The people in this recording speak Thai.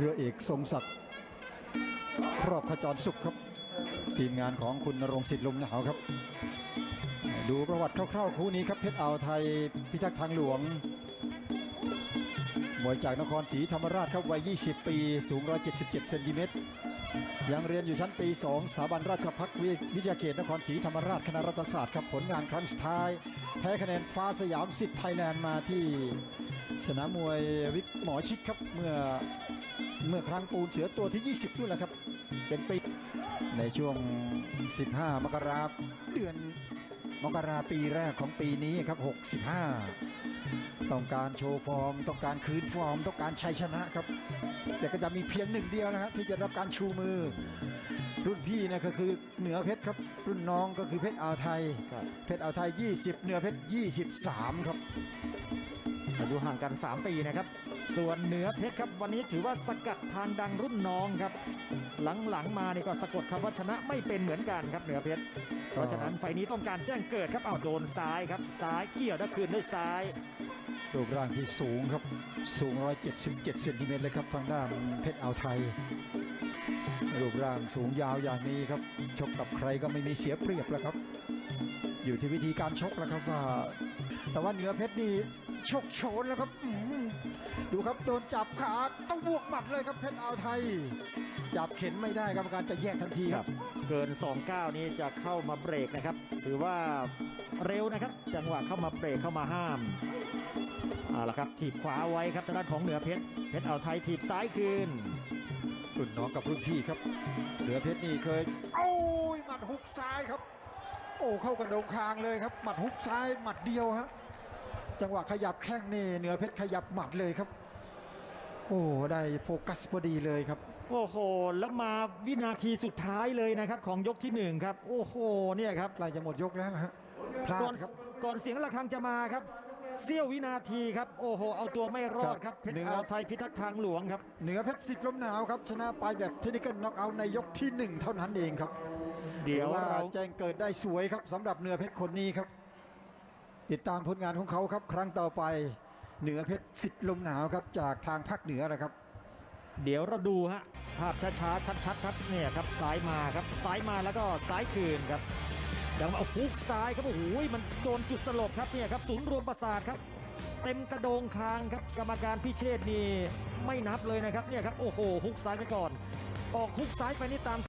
เรือเอกทรงศักดิ์ครอบขจรสุขครับ ทีมงานของคุณนรงค์สิทธิ์ลมหนาวครับ ดูประวัติคร่าวๆคู่นี้ครับเพชรอ่าวไทยพิทักษ์ทางหลวงมวยจากนครศรีธรรมราชครับวัย 20 ปี สูง 177 เซนติเมตร ยังเรียนอยู่ชั้นปี 2 สถาบันราชพักวิทยาเขตนครศรีธรรมราชคณะรัฐศาสตร์ครับผลงานครั้งสุดท้าย แพ้คะแนนฟ้าสยามสิทธิ์ไทยแลนด์มาที่สนามมวยวิกหมอชิดครับเมื่อ เมื่อครั้งปูนเสือตัวที่ 20นู่นแหละครับ เป็นปีในช่วง 15 มกราคมเดือนมกราปีแรกของปีนี้ครับ 65 ต้องการโชว์ฟอร์ม ต้องการคืนฟอร์ม ต้องการชัยชนะครับ แต่ก็จะมีเพียงหนึ่งเดียวนะครับที่จะรับการชูมือ รุ่นพี่นะก็คือเหนือเพชรครับ รุ่นน้องก็คือเพชรอ่าวไทย เพชรอ่าวไทย 20 เหนือเพชร 23 ครับ อายุห่างกัน 3 ปีนะครับ ส่วนเหนือเพชรครับวันนี้ถือว่าสกัดทางดังรุ่นน้องครับ หลังๆมานี่ก็สะกดคำว่าชนะไม่เป็นเหมือนกันครับเหนือเพชรเพราะฉะนั้นไฟนี้ต้องการแจ้งเกิดครับเอาโดนซ้ายครับซ้ายเกี่ยวแล้วคืนด้วยซ้ายรูปร่างที่สูงครับสูง 177 เซนติเมตรเลยครับทางด้านเพชรอ่าวไทย รูปร่างสูงยาวอย่างนี้ครับ ชกกับใครก็ไม่มีเสียเปรียบแล้วครับ อยู่ที่วิธีการชกแล้วครับว่า แต่ว่าเหนือเพชรนี่ ชกโชนแล้วครับอื้อหือดูครับโดนจับขาต้องบวกหมัดเลยครับเพชรอ่าวไทย จับเข็นไม่ได้กรรมการจะแยกทันทีครับ เกิน 2 9 นี้จะเข้ามาเบรกนะครับ ถือว่าเร็วนะครับ จังหวะเข้ามาเบรกเข้ามาห้ามเอาละครับถีบขวาไว้ครับทางด้านของเหนือเพชรเพชรเอาไทยถีบซ้ายคืนรุ่นน้องกับรุ่นพี่ครับ เหนือเพชรนี่เคยโอ้ยหมัดฮุกซ้ายครับ โอ้เข้ากระโดงคางเลยครับหมัดฮุกซ้ายหมัดเดียวฮะ จังหวะขยับแข้งนี่เหนือเพชรขยับหมัดเลยครับ โอ้ได้โฟกัสพอดีเลยครับ โอ้โห แล้วมาวินาทีสุดท้ายเลยนะครับ ของยกที่หนึ่งครับ โอ้โห เนี่ยครับ ใกล้จะหมดยกแล้วนะฮะพลาก่อนดครับ ก่อนเสียงะระฆังจะมาครับเสี้ยววินาทีครับ โอ้โห เอาตัวไม่รอดครับเพชรอ่าวไทยพิทักษ์ทางหลวงครับ เหนือเพชรสิทธิ์ลมหนาวครับชนะไปแบบเทคนิคน็อกเอาท์ในยกที่หนึ่งเท่านั้นเองครับเดี๋ยวถือว่าเรา แจ้งเกิดได้สวยครับสำหรับเหนือเพชรคนนี้ครับ ติดตามผลงานของเขาครับ ครั้งต่อไปเหนือเพชรสิทธิ์ลมหนาวครับจากทางภาคเหนือนะครับ เดี๋ยวเราดูฮะภาพช้าๆชัดๆครับเนี่ยครับซ้ายมาครับซ้ายมาแล้วก็ซ้ายคืนครับจังหวะฮุกซ้ายครับโอ้โหมันโดนจุดสลบครับเนี่ยครับศูนย์รวมประสาทครับ เต็มกระโดงคางครับกรรมการพิเชษนี่ไม่นับเลยนะครับเนี่ยครับโอ้โหฮุกซ้ายไปก่อน ออกฮุกซ้ายไปนี่ตาม